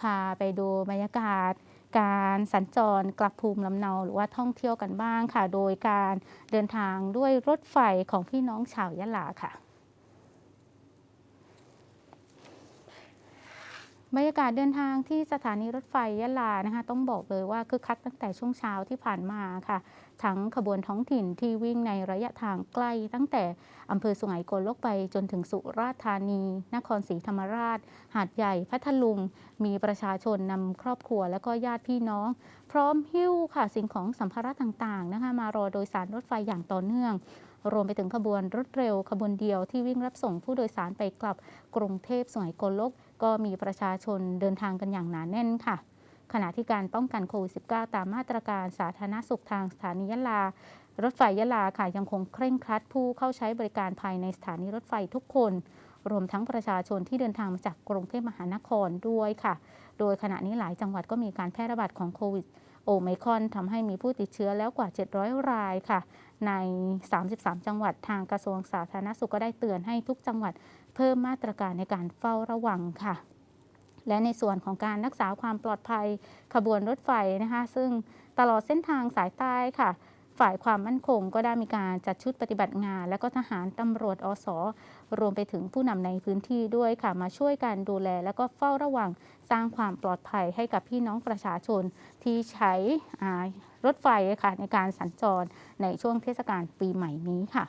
พาไปดูบรรยากาศ การสัญจรกลับภูมิลำเนาหรือว่าท่องเที่ยวกันบ้างค่ะ โดยการเดินทางด้วยรถไฟของพี่น้องชาวยะลาค่ะ บรรยากาศเดินทางที่สถานีรถไฟยะลานะคะต้องบอกเลยว่าคึกคักตั้งแต่ช่วงเช้าที่ผ่านมาค่ะ ทั้งขบวนท้องถิ่นที่วิ่งในระยะทางใกล้ตั้งแต่อำเภอสุไหงโกลกไปจนถึงสุราษฎร์ธานี นครศรีธรรมราช หาดใหญ่พัทลุง มีประชาชนนำครอบครัวและก็ญาติพี่น้อง พร้อมหิ้วค่ะสิ่งของสัมภาระต่างๆนะคะมารอโดยสารรถไฟอย่างต่อเนื่องรวมไปถึงขบวนรถเร็วขบวนเดียวที่วิ่งรับส่งผู้โดยสารไปกลับกรุงเทพสุไหงโกลก ก็มีประชาชนเดินทางกันอย่างหนาแน่นค่ะ ขณะที่การป้องกันโควิด -19 ตามมาตรการสาธารณสุขทางสถานียะลา รถไฟยะลาค่ะยังคงเคร่งครัดผู้เข้าใช้บริการภายในสถานีรถไฟทุกคน รวมทั้งประชาชนที่เดินทางมาจากกรุงเทพมหานครด้วยค่ะ โดยขณะนี้หลายจังหวัดก็มีการแพร่ระบาดของโควิด โอไมคอนทำให้มีผู้ติดเชื้อแล้วกว่า 700 รายค่ะ ใน 33 จังหวัดทางกระทรวงสาธารณสุขก็ได้เตือนให้ทุกจังหวัดเพิ่มมาตรการในการเฝ้าระวังค่ะ และในส่วนของการรักษาความปลอดภัยขบวนรถไฟนะคะ ซึ่งตลอดเส้นทางสายใต้ค่ะ ฝ่ายความมั่นคงก็ได้มีการจัดชุดปฏิบัติงาน และก็ทหารตำรวจอสรวมไปถึงผู้นำในพื้นที่ด้วยค่ะมาช่วยกันดูแล และก็เฝ้าระวังสร้างความปลอดภัยให้กับพี่น้องประชาชนที่ใช้รถไฟค่ะในการสัญจรในช่วงเทศกาลปีใหม่นี้ค่ะ